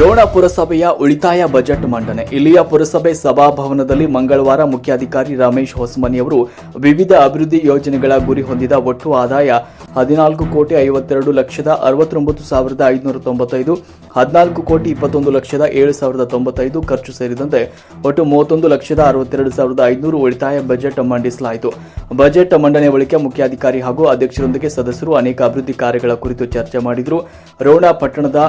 ರೋಣ ಪುರಸಭೆಯ ಉಳಿತಾಯ ಬಜೆಟ್ ಮಂಡನೆ. ಇಲ್ಲಿಯ ಪುರಸಭೆ ಸಭಾಭವನದಲ್ಲಿ ಮಂಗಳವಾರ ಮುಖ್ಯಾಧಿಕಾರಿ ರಮೇಶ್ ಹೊಸಮನಿ ಅವರು ವಿವಿಧ ಅಭಿವೃದ್ಧಿ ಯೋಜನೆಗಳ ಗುರಿ ಹೊಂದಿದ ಒಟ್ಟು ಆದಾಯ ಹದಿನಾಲ್ಕು ಕೋಟಿ ಐವತ್ತೆರಡು ಲಕ್ಷದ ಅರವತ್ತೊಂಬತ್ತು ಸಾವಿರದ ಐದುನೂರ ತೊಂಬತ್ತೈದು, ಹದಿನಾಲ್ಕು ಕೋಟಿ ಇಪ್ಪತ್ತೊಂದು ಲಕ್ಷದ ಏಳು ಸಾವಿರದ ತೊಂಬತ್ತೈದು ಖರ್ಚು ಸೇರಿದಂತೆ ಒಟ್ಟು ಮೂವತ್ತೊಂದು ಲಕ್ಷದ ಅರವತ್ತೆರಡು ಸಾವಿರದ ಐದುನೂರು ಉಳಿತಾಯ ಬಜೆಟ್ ಮಂಡಿಸಲಾಯಿತು. ಬಜೆಟ್ ಮಂಡನೆ ಬಳಿಕ ಮುಖ್ಯಾಧಿಕಾರಿ ಹಾಗೂ ಅಧ್ಯಕ್ಷರೊಂದಿಗೆ ಸದಸ್ಯರು ಅನೇಕ ಅಭಿವೃದ್ಧಿ ಕಾರ್ಯಗಳ ಕುರಿತು ಚರ್ಚೆ ಮಾಡಿದರು. ರೋಣ ಪಟ್ಟಣದ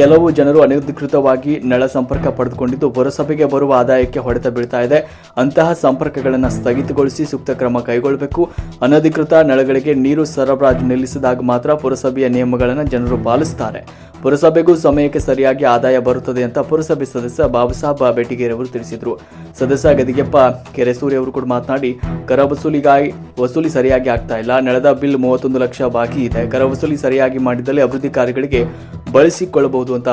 ಕೆಲವು ಜನರು ಅನಧಿಕೃತವಾಗಿ ನಳ ಸಂಪರ್ಕ ಪಡೆದುಕೊಂಡಿದ್ದು, ಪುರಸಭೆಗೆ ಬರುವ ಆದಾಯಕ್ಕೆ ಹೊಡೆತ ಬೀಳ್ತಾ ಇದೆ. ಅಂತಹ ಸಂಪರ್ಕಗಳನ್ನು ಸ್ಥಗಿತಗೊಳಿಸಿ ಸೂಕ್ತ ಕ್ರಮ ಕೈಗೊಳ್ಳಬೇಕು. ಅನಧಿಕೃತ ನಳಗಳಿಗೆ ನೀರು ಸರಬರಾಜು ನಿಲ್ಲಿಸಿದಾಗ ಮಾತ್ರ ಪುರಸಭೆಯ ನಿಯಮಗಳನ್ನು ಜನರು ಪಾಲಿಸುತ್ತಾರೆ ಪುರಸಭೆಗೂ ಸಮಯಕ್ಕೆ ಸರಿಯಾಗಿ ಆದಾಯ ಬರುತ್ತದೆ ಅಂತ ಪುರಸಭೆ ಸದಸ್ಯ ಬಾಬುಸಾಬ್ ಬೆಟ್ಟಿಗೇರಿ ಅವರು ತಿಳಿಸಿದರು. ಸದಸ್ಯ ಗದಿಗೆಪ್ಪ ಕೆರೆಸೂರಿ ಅವರು ಕೂಡ ಮಾತನಾಡಿ, ಕರ ವಸೂಲಿಗಾಗಿ ವಸೂಲಿ ಸರಿಯಾಗಿ ಆಗ್ತಾ ಇಲ್ಲ. ನಳದ ಬಿಲ್ ಮೂವತ್ತೊಂದು ಲಕ್ಷ ಬಾಕಿ ಇದೆ. ಕರ ವಸೂಲಿ ಸರಿಯಾಗಿ ಮಾಡಿದಲ್ಲಿ ಅಭಿವೃದ್ಧಿ ಕಾರ್ಯಗಳಿಗೆ ಬಳಸಿಕೊಳ್ಳಬಹುದು ಅಂತ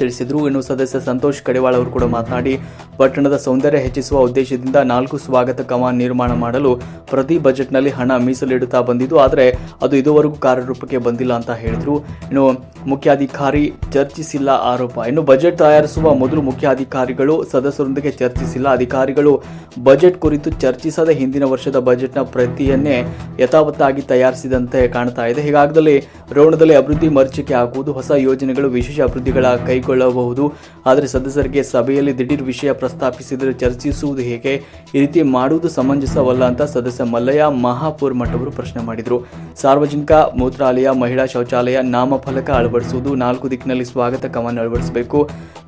ತಿಳಿಸಿದ್ರು. ಇನ್ನು ಸದಸ್ಯ ಸಂತೋಷ್ ಕಡಿವಾಳ್ ಅವರು ಕೂಡ ಮಾತನಾಡಿ, ಪಟ್ಟಣದ ಸೌಂದರ್ಯ ಹೆಚ್ಚಿಸುವ ಉದ್ದೇಶದಿಂದ ನಾಲ್ಕು ಸ್ವಾಗತ ಕಮಾನ್ ನಿರ್ಮಾಣ ಮಾಡಲು ಪ್ರತಿ ಬಜೆಟ್ನಲ್ಲಿ ಹಣ ಮೀಸಲಿಡುತ್ತಾ ಬಂದಿದ್ದು, ಆದರೆ ಅದು ಇದುವರೆಗೂ ಕಾರ್ಯರೂಪಕ್ಕೆ ಬಂದಿಲ್ಲ ಅಂತ ಹೇಳಿದ್ರು. ಇನ್ನು ಮುಖ್ಯಾಧಿಕಾರಿ ಚರ್ಚಿಸಿಲ್ಲ ಆರೋಪ. ಇನ್ನು ಬಜೆಟ್ ತಯಾರಿಸುವ ಮೊದಲು ಮುಖ್ಯಾಧಿಕಾರಿಗಳು ಸದಸ್ಯರೊಂದಿಗೆ ಚರ್ಚಿಸಿಲ್ಲ. ಅಧಿಕಾರಿಗಳು ಬಜೆಟ್ ಕುರಿತು ಚರ್ಚಿಸದ ಹಿಂದಿನ ವರ್ಷದ ಬಜೆಟ್ನ ಪ್ರತಿಯನ್ನೇ ಯಥಾವತ್ತಾಗಿ ತಯಾರಿಸಿದಂತೆ ಕಾಣ್ತಾ ಇದೆ. ಹೀಗಾಗದಲ್ಲಿ ರೋಣದಲ್ಲಿ ಅಭಿವೃದ್ಧಿ ಮರ್ಚಿಕೆ ಆಗುವುದು ಹೊಸ ಯೋಜನೆಗಳು, ವಿಶೇಷ ಅಭಿವೃದ್ಧಿಗಳ ಕೈಗೊಳ್ಳಬಹುದು ಆದರೆ ಸದಸ್ಯರಿಗೆ ಸಭೆಯಲ್ಲಿ ದಿಢೀರ್ ವಿಷಯ ಪ್ರಸ್ತಾಪಿಸಿದರೆ ಚರ್ಚಿಸುವುದು ಹೇಗೆ? ಈ ರೀತಿ ಮಾಡುವುದು ಸಮಂಜಸವಲ್ಲ ಅಂತ ಸದಸ್ಯ ಮಲ್ಲಯ್ಯ ಮಹಾಪೂರ್ ಮಠವರು ಪ್ರಶ್ನೆ ಮಾಡಿದರು. ಸಾರ್ವಜನಿಕ ಮೂತ್ರಾಲಯ, ಮಹಿಳಾ ಶೌಚಾಲಯ ನಾಮಫಲಕ ಅಳವಡಿಸುವುದು ನಾಲ್ಕು ದಿಕ್ಕಿನಲ್ಲಿ ಸ್ವಾಗತ ಕಮಾನ್ ಅಳವಡಿಸಬೇಕು.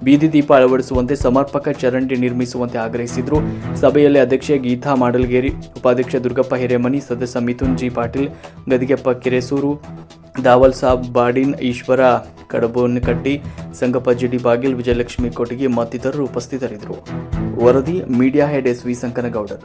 ಬೀದಿ ದೀಪ ಅಳವಡಿಸುವಂತೆ ಸಮರ್ಪಕ ಚರಂಡಿ ನಿರ್ಮಿಸುವಂತೆ ಆಗ್ರಹಿಸಿದರು. ಸಭೆಯಲ್ಲಿ ಅಧ್ಯಕ್ಷೆ ಗೀತಾ ಮಾಡಲ್ಗೇರಿ, ಉಪಾಧ್ಯಕ್ಷ ದುರ್ಗಪ್ಪ ಹಿರೇಮನಿ, ಸದಸ್ಯ ಮಿಥುನ್ ಜಿ ಪಾಟೀಲ್, ಗದಿಗೆಪ್ಪ ಕೆರೆಸೂರು, ದಾವಲ್ ಸಾಬ್, ಬಾಡಿನ್, ಈಶ್ವರ ಕಡಬೋನಕಟ್ಟಿ ಸಂಗಪ್ಪ ಜಿಡಿ ಬಾಗಿಲ್ ವಿಜಯಲಕ್ಷ್ಮಿ ಕೊಟಗಿ ಮತ್ತಿತರರು ಉಪಸ್ಥಿತರಿದ್ದರು. ವರದಿ media head S V Sankanagoudar.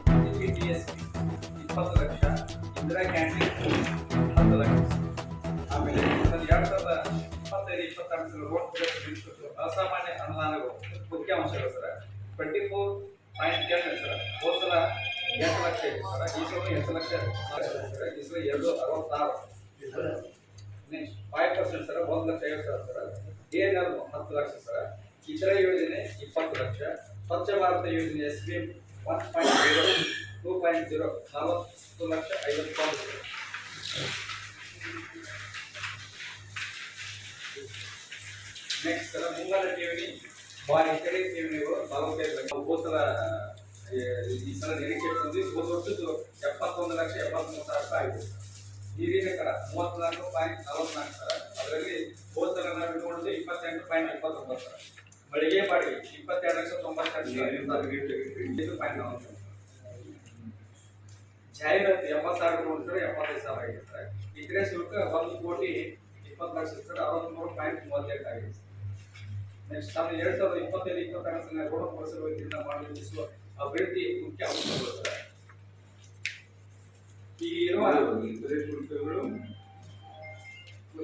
ಅಸಾಮಾನ್ಯ ಅನುದಾನಗಳು ಮುಖ್ಯ ಅಂಶಗಳು sir twenty four point sir ಹೋದ ಸಲ ಎಂಟು ಲಕ್ಷ ಸರ್ ಈ ಸಲ ಎಂಟು ಲಕ್ಷ ಈ ಸಲ ಎರಡು ಅರವತ್ತಾರು ನೆಕ್ಸ್ಟ್ ಫೈವ್ ಪರ್ಸೆಂಟ್ ಸರ್ ಒಂದು ಲಕ್ಷ ಐವತ್ತು ಸಾವಿರ ಸರ್ ಏನಾದ್ರು ಹತ್ತು ಲಕ್ಷ ಸರ್ ಇತರ ಯೋಜನೆ ಇಪ್ಪತ್ತು ಲಕ್ಷ. ಸ್ವಚ್ಛ ಭಾರತ ಯೋಜನೆ S B M one point zero two point zero ನಲವತ್ತು ಲಕ್ಷ ಐವತ್ತು ಸಾವಿರ ನೆಕ್ಸ್ಟ್ ಸರ್ ಮುಂಗಾರ ಠೇವಣಿ. ಬಾರಿ ಎಕರೆ ಠೇವಣಿಗಳು ನಲವತ್ತೈದು ಲಕ್ಷ. ಹೋದ ಸಲ ಏ, ಈ ಸಲ ನಿರೀಕ್ಷೆ ಬಂದು ಹೋದ ವರ್ಷದ್ದು ಎಪ್ಪತ್ತೊಂದು ಲಕ್ಷ ಎಪ್ಪತ್ಮೂರು ಸಾವಿರ ರೂಪಾಯಿ ಆಗಿದೆ ನೀರಿನ ಕರ ಮೂವತ್ನಾಲ್ಕು ಪಾಯಿಂಟ್ ನಲವತ್ನಾಲ್ಕು ಸರ. ಅದರಲ್ಲಿ ಹೋದ ಸಲ ನಾವು ಇಪ್ಪತ್ತೆಂಟು ಪಾಯಿಂಟ್ ಇಪ್ಪತ್ತೊಂಬತ್ತು ಸರ. ಮಳಿಗೆ ಬಾಡಿಗೆ ಇಪ್ಪತ್ತೆರಡು ಲಕ್ಷ ತೊಂಬತ್ತೆಂಟು ಇದು ಪಾಯಿಂಟ್ ನಲವತ್ತು ಜಾಹೀರಾತು ಎಂಬತ್ತು ಸಾವಿರ ನೋಡಿದ್ರೆ ಎಪ್ಪತ್ತೈದು ಸಾವಿರ ಆಗಿದೆ ಸರ್. ಇತರೆ ಶುಲ್ಕ ಒಂದು ಕೋಟಿ ಇಪ್ಪತ್ತು ಲಕ್ಷ ಸರ್ ಅರವತ್ತ್ಮೂರು ಪಾಯಿಂಟ್ ಮೂವತ್ತೆಂಟು ಆಗಿದೆ ನೆಕ್ಸ್ಟ್ ನಮ್ಮ ಎರಡು ಸಾವಿರದ ಇಪ್ಪತ್ತೈದು ಇಪ್ಪತ್ತಾರು ಪುರಸಭೆಯಿಂದ ಮಾಡಲು ಇಚ್ಛಿಸುವ ಅಭಿವೃದ್ಧಿ ಮುಖ್ಯ ಅಂಶಗಳು ಸರ್. ಇರುವ ಇತರೆ ಶುಲ್ಕಗಳು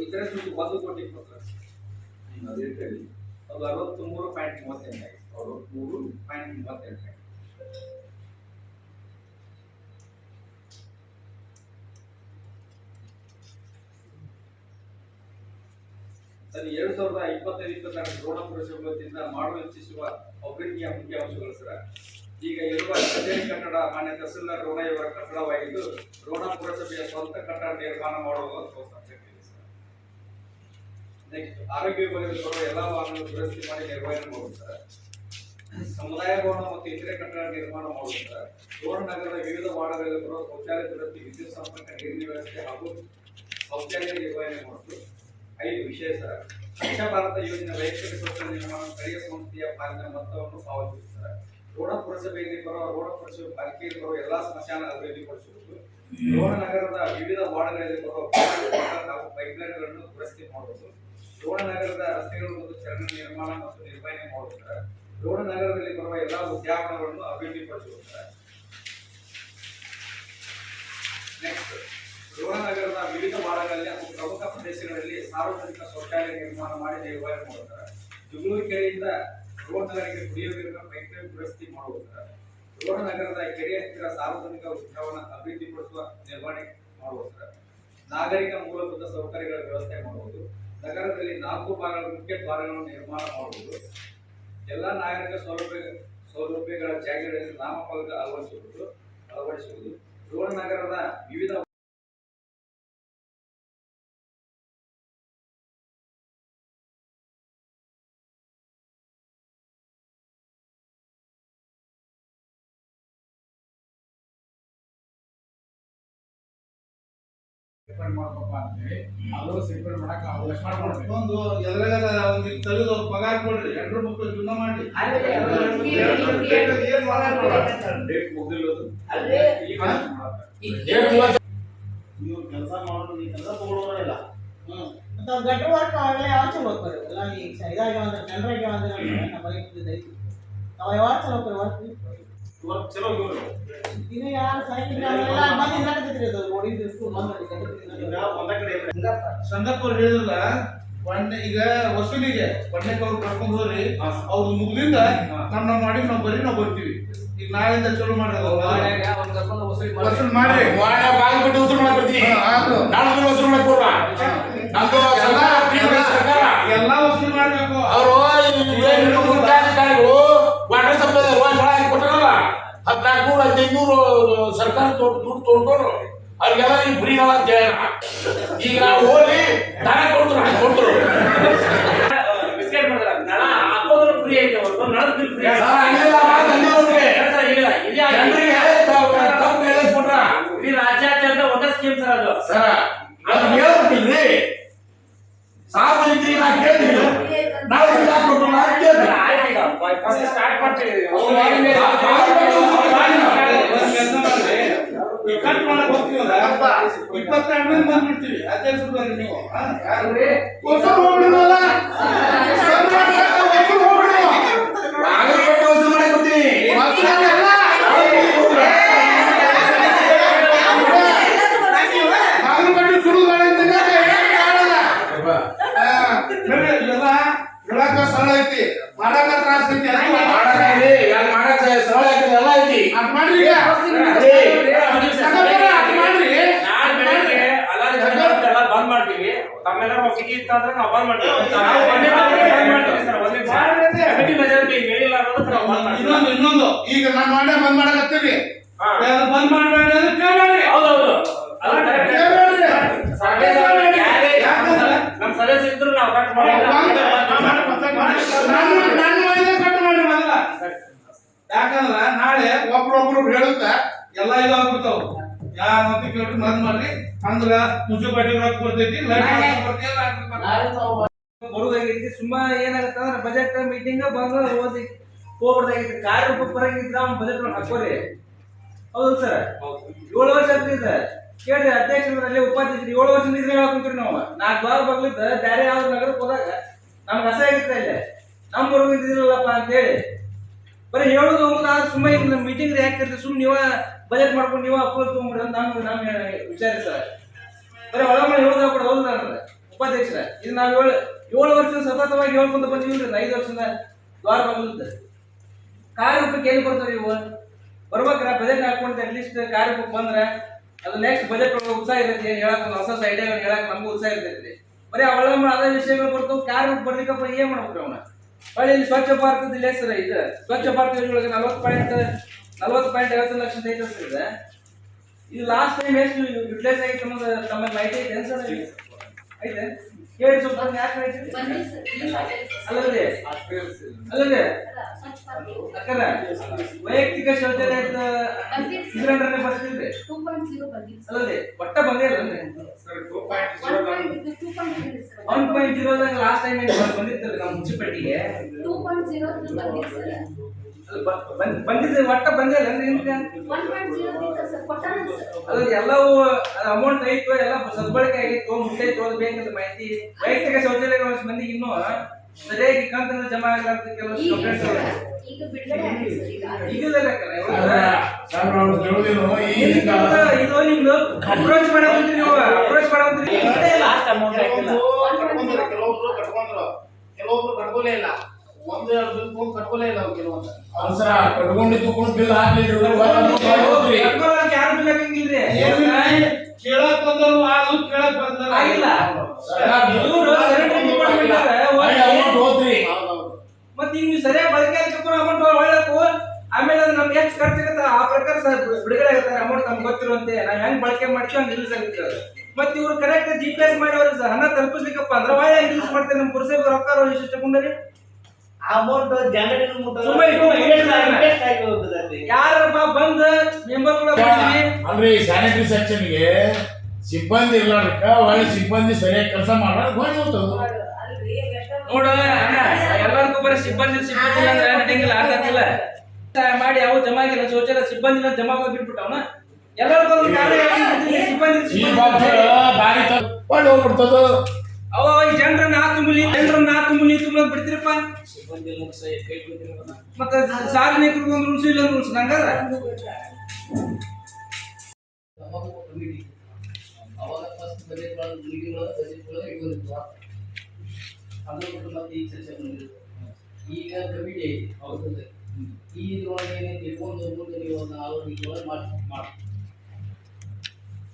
ಇತರೆ ಶುಲ್ಕ ಒಂದು ಕೋಟಿ ಇಪ್ಪತ್ತು ಲಕ್ಷ. ಅದೇ ಸರಿ ಅದು ಅರವತ್ತ್ಮೂರು ಪಾಯಿಂಟ್ ಮೂವತ್ತೆಂಟು ಆಗಿದೆ ಅರವತ್ತ್ಮೂರು ಪಾಯಿಂಟ್ ಮೂವತ್ತೆಂಟು ಆಗಿದೆ ಸರ್, ಎರಡ್ ಸಾವಿರದ ಇಪ್ಪತ್ತೈದು ಇಪ್ಪತ್ತಾರು ದ್ರೋಣ ಪುರಸಭೆ ಮಾಡಲು ಇಚ್ಛಿಸುವ ಅಭಿವೃದ್ಧಿಯ ಮುಖ್ಯ ಅಂಶಗಳು ಸರ್. ಈಗ ಇರುವ ಕಚೇರಿ ಕಟ್ಟಡ ಮಾನ್ಯ ತಹಸೀಲ್ದಾರ್ ರೋಣ ಇವರ ಕಟ್ಟಡವಾಗಿದ್ದು, ರೋಣ ಪುರಸಭೆಯ ಸ್ವಂತ ಕಟ್ಟಡ ನಿರ್ಮಾಣ ಮಾಡುವ ನೆಕ್ಸ್ಟ್ ಆರೋಗ್ಯ ವಿಭಾಗದಲ್ಲಿ ಬರುವ ಎಲ್ಲ ವಾಹನಗಳು ದುರಸ್ತಿ ಮಾಡಿ ನಿರ್ವಹಣೆ ಮಾಡುತ್ತಾರೆ ಸಮುದಾಯ ಭವನ ಮತ್ತು ಇತರೆ ಕಟ್ಟಡ ನಿರ್ಮಾಣ ಮಾಡುತ್ತಾರೆ ರೋಣ ನಗರದ ವಿವಿಧ ವಾರ್ಡ್ಗಳಲ್ಲಿ ಬರುವ ಶೌಚಾಲಯ ದುರಸ್ತಿ, ವಿದ್ಯುತ್ ಸಂಪರ್ಕ ನೀರಿನ ವ್ಯವಸ್ಥೆ ಹಾಗೂ ಶೌಚಾಲಯ ನಿರ್ವಹಣೆ ಮಾಡುವುದು ಐದು ವಿಶೇಷ ಸ್ವಚ್ಛ ಭಾರತ ಯೋಜನೆ ವೈಯಕ್ತಿಕ ಶೌಚಾಲಯ ನಿರ್ಮಾಣ, ಸ್ಥಳೀಯ ಸಂಸ್ಥೆಯ ಪಾಲಿನ ಮೊತ್ತವನ್ನು ಪಾವತಿಸುತ್ತಾರೆ ರೋಣ ಪುರಸಭೆಯಲ್ಲಿ ಬರುವ ರೋಣ ಪುರಸಭೆ ಪಾಲಿಕೆಯಲ್ಲಿ ಬರುವ ಎಲ್ಲಾ ಸ್ಮಶಾನ ಅಭಿವೃದ್ಧಿಪಡಿಸುವುದು ರೋಣ ನಗರದ ವಿವಿಧ ವಾರ್ಡ್ಗಳಲ್ಲಿ ಬರುವ ಹಾಗೂ ಪೈಪ್ಲೈನ್ಗಳನ್ನು ದುರಸ್ತಿ ಮಾಡುವುದು ರೋಣ ನಗರದ ರಸ್ತೆಗಳು ಮತ್ತು ಚರಂಡಿ ನಿರ್ಮಾಣ ಮತ್ತು ನಿರ್ವಹಣೆ ಮಾಡುತ್ತಾರೆ ರೋಣ ನಗರದಲ್ಲಿ ಬರುವ ಎಲ್ಲಾ ಉದ್ಯಾನಗಳನ್ನು ಅಭಿವೃದ್ಧಿಪಡಿಸುತ್ತಾರೆ ನೆಕ್ಸ್ಟ್ ರೋಣ ನಗರದ ವಿವಿಧ ವಾರ್ಡ್ಗಳಲ್ಲಿ ಹಾಗೂ ಪ್ರಮುಖ ಪ್ರದೇಶಗಳಲ್ಲಿ ಸಾರ್ವಜನಿಕ ಶೌಚಾಲಯ ನಿರ್ಮಾಣ ಮಾಡಿ ನಿರ್ವಹಣೆ ಮಾಡುತ್ತಾರೆ ಜುಗುಳೂರು ನಗರಕ್ಕೆ ಕುಡಿಯುವ ನೀರಿನ ಪೈಪ್ಲೈನ್ ದುರಸ್ತಿ ಮಾಡುವುದರ ರೋಣ ನಗರದ ಕೆರೆ ಹತ್ತಿರ ಸಾರ್ವಜನಿಕ ಉತ್ಸವವನ್ನು ಅಭಿವೃದ್ಧಿಪಡಿಸುವ ನಿರ್ವಹಣೆ ಮಾಡುವುದರ, ನಾಗರಿಕ ಮೂಲಭೂತ ಸೌಕರ್ಯಗಳ ವ್ಯವಸ್ಥೆ ಮಾಡುವುದು, ನಗರದಲ್ಲಿ ನಾಲ್ಕು ಭಾಗಗಳ ಮುಖ್ಯ ದ್ವಾರಗಳನ್ನು ನಿರ್ಮಾಣ ಮಾಡುವುದು, ಎಲ್ಲ ನಾಗರಿಕ ಸೌಲಭ್ಯ, ಸೌಲಭ್ಯಗಳ ಜಾಗಗಳಲ್ಲಿ ನಾಮಫಲಕ ಅಳವಡಿಸುವುದು ಅಳವಡಿಸುವುದು ರೋಣ ನಗರದ ವಿವಿಧ ಸೇರ್ಪಡೆ ಮಾಡ್ಬೇಕಪ್ಪ ಅಂತೇಳಿ ಅದು ಸಿಂಪಡಣೆ ಮಾಡಕ್ಕೆ ಅವಕಾಶ ಮಾಡ್ಬೇಕು. ಒಂದು ಎದ್ರಾಗ ಒಂದು ತೆಗೆದು ಅವ್ರ ಪಗಾರ ಕೊಡ್ರಿ ಎಲ್ರು ಮಕ್ಕಳು ಜೀವನ ಮಾಡಿ? ಡೇಟ್ ಮುಗ್ದಿಲ್ಲದು ನೀವು ಕೆಲಸ ಮಾಡೋದು ನೀವು ಕೆಲಸ ತಗೊಳ್ಳೋರೇ ಇಲ್ಲ. ಹ್ಮ್. ಅಂತ ಗಟ್ಟ ವರ್ಕ್ ಆಗಲೇ ಆಚೆ ಹೋಗ್ತಾರೆ ಎಲ್ಲ ಈಗ ಇದಾಗಿ ಅಂದ್ರೆ ಜನರಾಗಿ ಅಂದ್ರೆ ನಮ್ಮ ಬರೀ ನಾವು ಯಾವಾಗ ಚಲೋ ಹೋಗ್ತಾರೆ ವರ್ಕ್ ಚಲೋ ಇವ್ರು. ಇನ್ನು ಯಾರು ಸೈಕಲ್ ಎಲ್ಲ ಬಂದು ಅದು ಸ್ಕೂಲ್ ಒಂದ ಕಡೆ ಹೇಳಿದ್ರಲ್ಲ ಬಂಡೆ ಈಗ ವಸೂಲಿಗೆ ಒಂದಕ್ಕೆ ಅವ್ರು ಕರ್ಕೊಂಡು ಹೋಗ್ರಿ ಅವ್ರು ಮುಗ್ದಿಂದ ನಮ್ ನಾವ್ ಮಾಡಿ ನಾವ್ ಬರೀ ನಾವ್ ಬರ್ತೀವಿ ಈಗ ನಾಳೆಯಿಂದ ಚಲೋ ಮಾಡ್ರಿ. ವಸೂಲ್ ಮಾಡ್ರಿ ಬಾಗಿಲು ವಸೂಲು ಮಾಡಕ್ ಬರ್ತೀನಿ ಹಾ, ಆಯ್ತು. ನಾನು ವಸೂಲು ಮಾಡಕ್ ಬರಲ್ಲ ನಮ್ದು ಎಲ್ಲ ಸರ್ಕಾರ ಸರ್ಕಾರ ಎಲ್ಲ ವಸೂಲ್ ಮಾಡ್ಬೇಕು ಅವರು ಹದಿನಾಲ್ಕು ನೂರು ಹದಿನೈದು ಸರ್ಕಾರ ದುಡ್ಡು ದುಡ್ಡು ತೊಗೊಂಡ್ರು ಅವ್ರಿಗೆಲ್ಲ ಈಗ ಫ್ರೀ ಅಲ್ಲ ಅಂತ ಹೇಳ ಈಗ ನಾವು ಹೋಗಿ ದಾನ ಕೊಡ್ತಾರೆ ಹಾಕಿ ಕೊಡ್ತಾರೆ ಬಿಸ್ಕೆಟ್ ಮಾಡ್ತಾರ ನಳ ಫ್ರೀ ಐತೆ ಹೊರತು ನಳದ ಬಿಲ್ ಫ್ರೀ ಸರ್, ಹಂಗಿಲ್ಲ, ಮಾತು ಹಂಗೆ ನೋಡ್ರಿ. ಇಲ್ಲ ಇದೇ ಜನರಿಗೆ ತಪ್ಪು- ತಪ್ಪು ಹೇಳಿಸ್ಬಿಟ್ರ ಇಡೀ ರಾಜ್ಯಾದ್ಯಂತ ಒಂದೇ ಸ್ಕೀಮ್ ಸರ್ ಅದು ಸರ್ ಅದು ಹೇಳ್ತೀನಿ ಸಾರ್ವಜನಿಕರಿಗೆ ನಾ ಕೇಳ್ತೀನಿ ನಾವು ಕೊಟ್ಟು ನಾನು ಈಗ ಫಸ್ಟ್ ಸ್ಟಾರ್ಟ್ ಮಾಡ್ತೀವಿ ಕಟ್ ಮಾಡಕ್ ಹೋಗ್ತೀವಲ್ಲ ಇಪ್ಪತ್ತೆರಡು ಮಂದಿ ಬಂದ್ಬಿಡ್ತೀವಿ. ಅಧ್ಯಕ್ಷರು ಬರ್ರಿ ನೀವು. ಹಾ? ಯಾರು? ವಸೂಲು ಹೋಗ್ಬಿಡೋಲ್ಲ ಹೇಳಕ್ಕ ಸರಳ ಐತಿ. ಮಾಡಕ್ಕ ತ್ರಾಸ ಐತಿ ಅದು ಮಾಡಕ್ಕಾಗ್ಲಿ, ಯಾರ್ ಮಾಡಕ್ ಸರಳ ಐತಿ, ಎಲ್ಲ ಐತಿ. ಅದ್ ಮಾಡ್ರಿ ಈಗ. ಬಂದ್ ಮಾಡ್ತೀವಿ ತಮ್ಮೆಲ್ಲ ಒಪ್ಪಿಗೆ ಇತ್ತಂದ್ರೆ ನಾವು ಬಂದ್ ಮಾಡ್ತೀವಿ. ನಾವು ಒಂದೇ ಬಂದ್ ಮಾಡ್ತೀವಿ. ಸರ್ ಒಂದೇ ಕಮಿಟಿ ಮೆಜಾರಿಟಿ ಹೇಳಿಲ್ಲ ಅನ್ನೋದಕ್ಕೆ ನಾವು ಬಂದ್ ಮಾಡ್ತೀವಿ. ಇನ್ನೊಂದು ಇನ್ನೊಂದು. ಈಗ ನಾನ್ ಮಾಡೇ ಬಂದ್ ಮಾಡಕತ್ತೀವಿ ಬಂದ್ ಮಾಡ್ಬೇಡಿ ಅಂದ್ರೆ ಹೌದು ಹೌದೌದು. ಅಲ್ಲ. ಕೇಳ್ಬೇಡ್ರಿ. ಸರ್ಕಾರ ಯಾರೇ ನಮ್ಮ ಸದಸ್ಯ ಇದ್ರು ನಾವು ಕಟ್ ನನ್ನ ನನ್ನ ಮನೆಯಲ್ಲೇ ಕಟ್ ಮಾಡಿ ಮೊದಲ ಯಾಕಂದ್ರ ನಾಳೆ ಒಬ್ರೊಬ್ರು ಹೇಳುತ್ತ ಎಲ್ಲ ಇದಾಗ್ಬಿಡ್ತಾವ ಯಾರ ಅಂತ ಕೇಳಿ ಬಂದ್ ಮಾಡ್ರಿ. ಅಂದ್ರ ಮುನ್ಸಿಪಾಲಿಟಿ ರೊಕ್ಕ ಬರ್ತೈತಿ ಬರುದಾಗೈತಿ ಸುಮ್ಮ ಏನಾಗತ್ತ ಅಂದ್ರೆ ಬಜೆಟ್ ಮೀಟಿಂಗ್ ಬಂದ್ರ ಓದಿ ಹೋಗ್ಬಿಡ್ದಾಗೈತಿ ಕಾರ್ ರೂಪಾಯಿ ಬರಂಗಿದ್ರ ಅವ್ನ ಬಜೆಟ್ ಹಾಕೋರಿ ಹೌದು ಸರ್ ಏಳು ವರ್ಷ ಆಗ್ತೈತಿ ಸರ್ ಕೇಳ್ರಿ ಅಧ್ಯಕ್ಷರಲ್ಲಿ ಉಪಾಧ್ಯಕ್ಷರು ಏಳು ವರ್ಷ ನಿದ್ರೆ ಹೇಳಕ್ ನಾವು. ನಾಲ್ಕು ಬಾರ ಬಗ್ಲಿದ್ದ ಬೇರೆ ಯಾವ್ದು ನಗರಕ್ಕೆ ಹೋದಾಗ ನಮ್ಗೆ ಹಸ ಆಗಿತ್ತ ಇಲ್ಲ? ನಮ್ಮ ಅಂತ ಹೇಳಿ ಬರೀ ಹೇಳೋದು ಹೋಗೋದು ಆದ್ರೆ ಸುಮ್ಮನೆ ಹಿಂಗೆ ಮೀಟಿಂಗ್ ಯಾಕೆ ಕರಿತೀರಿ ಸುಮ್ಮನೆ ನೀವ ಬಜೆಟ್ ಮಾಡ್ಕೊಂಡು ನೀವ ಅಪ್ರೋಚ್ ತೊಗೊಂಡ್ಬಿಡಿ ಅಂತ ನಮ್ಗೆ ನಮ್ಮ ವಿಚಾರ ಸರ್. ಬರೀ ಒಳಗಡೆ ಹೇಳೋದು ಕೂಡ ಹೌದು ಅಂದ್ರೆ ಉಪಾಧ್ಯಕ್ಷರ, ಇದು ನಾವು ಏಳು ಏಳು ವರ್ಷ ಸತತವಾಗಿ ಹೇಳ್ಕೊಂತ ಬಂದಿವಿ ಐದು ವರ್ಷದ ದ್ವಾರ ಬಂದಿದ್ದ. ಕಾರ್ ರೂಪಕ್ಕೆ ಎಲ್ಲಿ ಬರ್ತಾವೆ ಇವು ಬರ್ಬೇಕ್ರ ಬಜೆಟ್ ಹಾಕೊಂಡು ಅಟ್ಲೀಸ್ಟ್ ಕಾರ್ ರೂಪಕ್ಕೆ ಬಂದ್ರೆ ಅದು ನೆಕ್ಸ್ಟ್ ಬಜೆಟ್ ಒಳಗೆ ಉತ್ಸಾಹ ಇರ್ತೈತಿ. ಏನು ಹೇಳಕ್ ಒಂದು ಹೊಸ ಹೊಸ ಐಡಿಯಾಗಳು ಹೇಳಕ್ ನಮಗೂ ಉತ್ಸಾಹ ಇರ್ತೈತಿ. ಬರೀ ಅವಳ ಅದೇ ವಿಷಯಗಳು ಬರ್ತಾವೆ ಕಾರ್ ರೂಪ ಬರ್ಲಿಕ್ಕಪ್ಪ ಏನ್ ಮಾಡ್ಬೇಕು ಅವನ? ಹೊಳ್ಳಿ ಇಲ್ಲಿ ಸ್ವಚ್ಛ ಭಾರತದ ಇಲ್ಲ ಸರ್ ಇದು. ಸ್ವಚ್ಛ ಭಾರತ ಯೋಜನೆ ನಲ್ವತ್ತು ಪಾಯಿಂಟ್ ನಲ್ವತ್ತು ಪಾಯಿಂಟ್ ಐವತ್ತು ಲಕ್ಷ ಐತೆ ಸರ್ ಇದು ಇದು ಲಾಸ್ಟ್ ಟೈಮ್ ಎಷ್ಟು ಯುಟಿಲೈಸ್ ಆಗಿತ್ತು ಅನ್ನೋದು ತಮ್ಮ ಮಾಹಿತಿ ಐತೆ ಸರ್? ಐತೆ? ಹೇಳಿ ಸ್ವಲ್ಪ ಯಾಕೆ ಅಲ್ಲದೆ ಅಲ್ಲದೆ ಅಕ್ಕರ ವೈಯಕ್ತಿಕ ಶೌಚಾಲಯ ಅಂತ ಬರ್ತಿದ್ರಿ ಅಲ್ಲದೆ ಒಟ್ಟ ಬಂದೇ ಇಲ್ಲ ಅಂದ್ರೆ? ಒನ್ ಪಾಯಿಂಟ್ ಜೀರೋದಾಗ ಲಾಸ್ಟ್ ಟೈಮ್ ಬಂದಿತ್ತಲ್ಲ ನಮ್ಮ ಮುನ್ಸಿಪಾಲಿಟಿಗೆ? ಟೂ ಪಾಯಿಂಟ್ ಬಂದ್- ಬಂದಿದ್ದು ಒಟ್ಟ ಬಂದಿಲ್ಲ ಅದು ಎಲ್ಲವೂ ಅಮೌಂಟ್ ಐತು ಎಲ್ಲ ಸದ್ಬಳಕೆ ಆಗಿತ್ತು ಮುಟ್ಟೈತು ಅದು ಬೇಕಂತ ಮಾಹಿತಿ. ವೈಯಕ್ತಿಕ ಶೌಚಾಲಯಗಳ ಮಂದಿಗೆ ಇನ್ನೂ ಸರಿಯಾಗಿ ಕಂತನ್ನು ಜಮಾ ಆಗಲಾರ್ದ ಕೆಲವು ಇದು ನಿಮ್ದು ಅಪ್ರೋಚ್ ಮಾಡೋ ನೀವು ಅಪ್ರೋಚ್ ಮಾಡೋದ್ರಿ ಲಾಸ್ಟ್ ಇಲ್ಲ ಕಟ್ಕೊಂಡ್ರು ಕೆಲವೊಬ್ರು ಕಟ್ಕೊಂಡ್ರು. ಕೆಲವೊಬ್ರು ಕಟ್ಕೊಲೇ ಇಲ್ಲ. ಒಂದು ಎರಡು ಬಿಲ್ ತಗೊಂಡ್ ಕಟ್ಕೊಲೇ ಇಲ್ಲ ಅವ್ರು ಕೆಲವೊಂದು. ಕಟ್ಕೊಂಡಿದ್ದು ಕೂಡ ಬಿಲ್ ಹಾಕ್ಲಿಲ್ಲ ಹೋಗ್ರಿ. ಕಟ್ಕೊಳ್ಳೋಕೆ ಯಾರು ಬಿಲ್ ಹಾಕಂಗಿಲ್ರಿ? ಕೇಳಕ್ ಬಂದರು ಆದ್ರು ಕೇಳಕ್ ಬಂದಲ್ಲ ಆಗಿಲ್ಲ. ಇವ್ರು ಹೋದ್ರಿ ಮತ್ತೆ ನೀವು ಸರಿಯಾಗಿ ಬಳಕೆ ಅಮೌಂಟ್ ಒಳ್ಳೇಕು. ಆಮೇಲೆ ಅದು ನಮ್ಗೆ ಎಷ್ಟು ಖರ್ಚಾಗತ್ತ ಆ ಪ್ರಕಾರ ಸರ್ ಬಿಡುಗಡೆ ಆಗುತ್ತೆ. ಅಮೌಂಟ್ ನಮ್ಗೆ ಗೊತ್ತಿರುವಂತೆ. ನಾವು ಹೆಂಗ್ ಬಳಕೆ ಮಾಡ್ತೀವಿ ಹಂಗೆ ಅದು ಮತ್ತೆ ಇವ್ರು ಕರೆಕ್ಟ್ ಜಿ ಪಿ ಎಸ್ ಮಾಡಿ ಅವ್ರಿಗೆ ಹಣ ತಲುಪಿಸ್ಲಿಕ್ಕಪ್ಪ. ಅಂದ್ರೆ ಒಳ್ಳೆ ಯೂಸ್ ಮಾಡ್ತಾರೆ ನಮ್ಮ ಪುರುಷ ರೊಕ್ಕ ಅವ್ರು ಅಮೌಂಟ್ ಜನರಿಗೆ ಯಾರಪ್ಪ ಬಂದ್ ಸ್ಯಾನಿಟರಿ ಸೆಕ್ಷನ್ಗೆ ಸಿಬ್ಬಂದಿ ಇರ್ಲಾರ್ದಕ್ಕ ಒಳ್ಳೆ ಸಿಬ್ಬಂದಿ ಸರಿಯಾಗಿ ಕೆಲಸ ಮಾಡೋದು ಹೊಳ್ಳಿ ಹೋಗ್ತದ ನೋಡು ಅಣ್ಣ ಎಲ್ಲರಿಗೂ ಬರೀ ಸಿಬ್ಬಂದಿ ಸಿಬ್ಬಂದಿ ಅಂದ್ರೆ ಮಾಡಿ ಅವು ಜಮಾ ಆಗಿಲ್ಲ ಶೌಚಾಲಯ ಸಿಬ್ಬಂದಿ ಇಲ್ಲ ಜಮಾ ಆಗೋದು ಬಿಟ್ಬಿಟ್ಟವನ ಹೊಳ್ಳಿ ಹೋಗ್ಬಿಡ್ತದ. ಅವ ಈ ಜನರನ್ನ ಆ ತುಂಬಲಿ ಜನರನ್ನ ಆ ತುಂಬಲಿ ತುಂಬ ಬಿಡ್ತೀರಪ್ಪ? ಮತ್ತೆ ಸಾರ್ವಜನಿಕರಿಗೆ ಒಂದು ರೂಲ್ಸ್ ಇಲ್ಲ ರೂಲ್ಸ್ ಈಗ ಕಮಿಟಿ ಐತಿ ಈ ಇದ್ರೊಳಗೆ ಏನೈತಿ ಒಂದು ಮಾಡಿ ಮಾಡಿ ಅವಾಗಲೇ ಇಟ್ಕೊಂಡಿದ್ದು ನಾವು ಫಸ್ಟ್ ಬಂದು ಸುಮ್ಮನೆ ಸುದ್ದಿ ತಂದಿದ್ದ ನಾವು. ಈಗ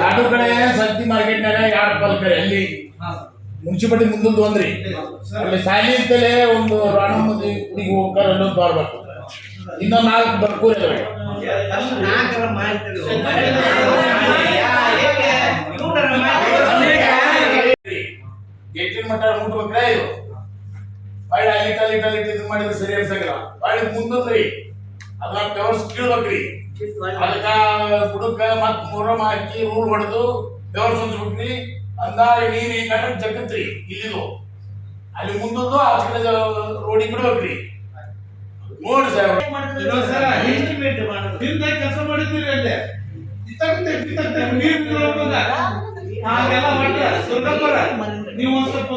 ಎರಡು ಕಡೆ ಸಂತಿ ಮಾರ್ಕೆಟ್ನಾಗ ಎರಡು ಬರ್ತಾರೆ? ಎಲ್ಲಿ? ಮುನ್ಸಿಪಾಲಿಟಿ ಮುಂದೊಂದು ಒಂದ್ರಿ. ಅಲ್ಲಿ ಸಾಲಿ ಅಂತಲೇ ಒಂದು ರಾಣ ಕುಡಿಗೆ ಹುಡುಗಿ ಹೋಗ್ತಾರೆ ಅಲ್ಲೊಂದು ಬರ್ಬೇಕು ಇನ್ನೊಂದು ನಾಲ್ಕು ಬರ್ಕೂರಿ ಗೇಟಿನ ಮಟ್ಟ ಮುಟ್ಬೇಕ್ರೆ ಇದು ಹೊಳ್ಳಿ ಅಲ್ಲಿಟ್ ಅಲ್ಲಿಟ್ ಅಲ್ಲಿಟ್ ಇದು ಮಾಡಿದ್ರೆ ಸರಿ ಅನ್ಸಂಗಿಲ್ಲ. ಹೊಳ್ಳಿ ಮುಂದಂದ್ರಿ ಅದನ್ನ ವ್ಯವಸ್ಥೆ ಕೀಳ್ಬೇಕ್ರಿ. ಅದಕ್ಕ ಬುಡಕ್ಕ ಮತ್ ಮೊರಮ್ ಹಾಕಿ ರೂಲ್ ಹೊಡೆದು ವ್ಯವಸ್ಥೆ ಹಂಚ್ಬಿಟ್ರಿ ಅಂದಾಗ ನೀರು ಈ ಕಡೆ ಜಗತ್ರಿ ಇಲ್ಲಿದು. ಅಲ್ಲಿ ಮುಂದೊಂದು ಆ ಕಡೆ ರೋಡಿಗೆ ಬಿಡ್ಬೇಕ್ರಿ. ನೋಡಿ ಸರ್ ಹಿಂದೆ ಕೆಲಸ ಮಾಡಿದ್ದೀರಿ ಅಲ್ಲಿ. ಇತ್ತಾಗ ಇತ್ತಾಗ ನೀರು ಹಾಗೆಲ್ಲ ಮಾಡ್ತಾರೆ? ದುರ್ಗಪ್ಪರ? ನೀವು ಸ್ವಲ್ಪ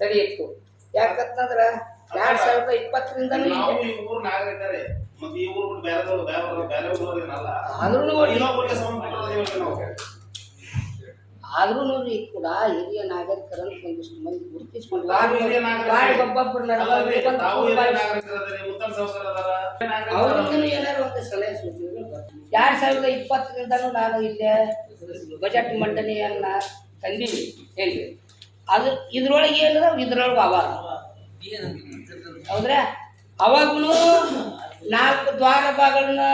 ಸರಿ ಇತ್ತು ಯಾಕಂತಂದ್ರ ಎರಡ್ ಸಾವಿರದ ಇಪ್ಪತ್ತರಿಂದ ನಾಗರಿಕರೇ ಮತ್ತೆ ಈ ಊರ್ ಬಿಟ್ಟು ಬೇರೆ ಬೇರೆ ಬೇರೆ ಊರಲ್ಲ ಆದ್ರೂ ನೋಡ್ರಿ ಕೂಡ ಹಿರಿಯ ನಾಗರಿಕರನ್ನು ಒಂದಿಷ್ಟು ಮಂದಿ ಗುರುತಿಸ್ಕೊಂಡು. ಅವ್ರಿಗೂ ಏನಾರು ಒಂದು ಸಲಹೆ ಸೂಚನೆ ಎರಡ್ ಸಾವಿರದ ಇಪ್ಪತ್ತರಿಂದನೂ ನಾನು ಇಲ್ಲೇ ಬಜೆಟ್ ಮಂಡನೆಯನ್ನ ತಂದೀನಿ ಹೇಳಿ ಅದು ಇದ್ರೊಳಗೆ ಏನದ ಇದ್ರೊಳಗೆ ಅವಾಗ. ಹೌದ್ರಾ? ಅವಾಗೂ ನಾಲ್ಕು ದ್ವಾರ ಬಾಗಿಲನ್ನ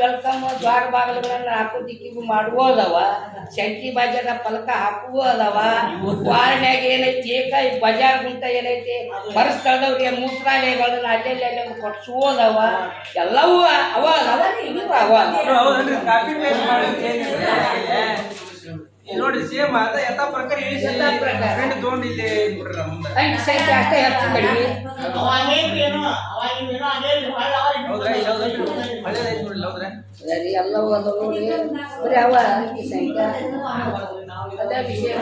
ವೆಲ್ಕಮ್ ದ್ವಾರ ಬಾಗಿಲುಗಳನ್ನ ಹಾಕೋ ದಿಕ್ಕಿಗೂ ಮಾಡುವ ಅದಾವ ಶಂಕಿ ಬಾಜಾರ ಫಲಕ ಹಾಕುವ ಅದಾವ ವಾರ್ಡ್ನ್ಯಾಗ ಏನೈತಿ ಏಕ ಬಜಾರ್ ಗುಂಟ ಏನೈತಿ ಹೊರ ಸ್ಥಳದವ್ರಿಗೆ ಮೂತ್ರಾಲಯಗಳನ್ನ ಅಲ್ಲೆಲ್ಲಿ ಅಲ್ಲೆಲ್ಲ ಕೊಡ್ಸುವ ಅದಾವ ಎಲ್ಲವೂ ಅವ ಅದಾವ ಅವ ನೋಡ್ರಿ ಸೇಮ್ ಅದ ಯಥಾ ಪ್ರಕಾರ ಇಳಿಸಿ. ಫ್ರೆಂಡ್ ತಗೊಂಡು ಇಲ್ಲಿ ಬಿಡ್ರಿ ನಮ್ಮ ಮುಂದೆ ಅಂಟ್ ಸಂಖ್ಯೆ ಅಷ್ಟೇ ಹೆಚ್ಚು ಕಡಿಮೆ ಹಳೇದೈತಿ ನೋಡ್ರಿ ಹೌದ್ರಾ? ಸರಿ ಎಲ್ಲವೂ ಅದಾವ ನೋಡಿ. ಬರೀ ಅವ ಅಂಕಿ ಸಂಖ್ಯೆ ಅದೇ ವಿಷಯ.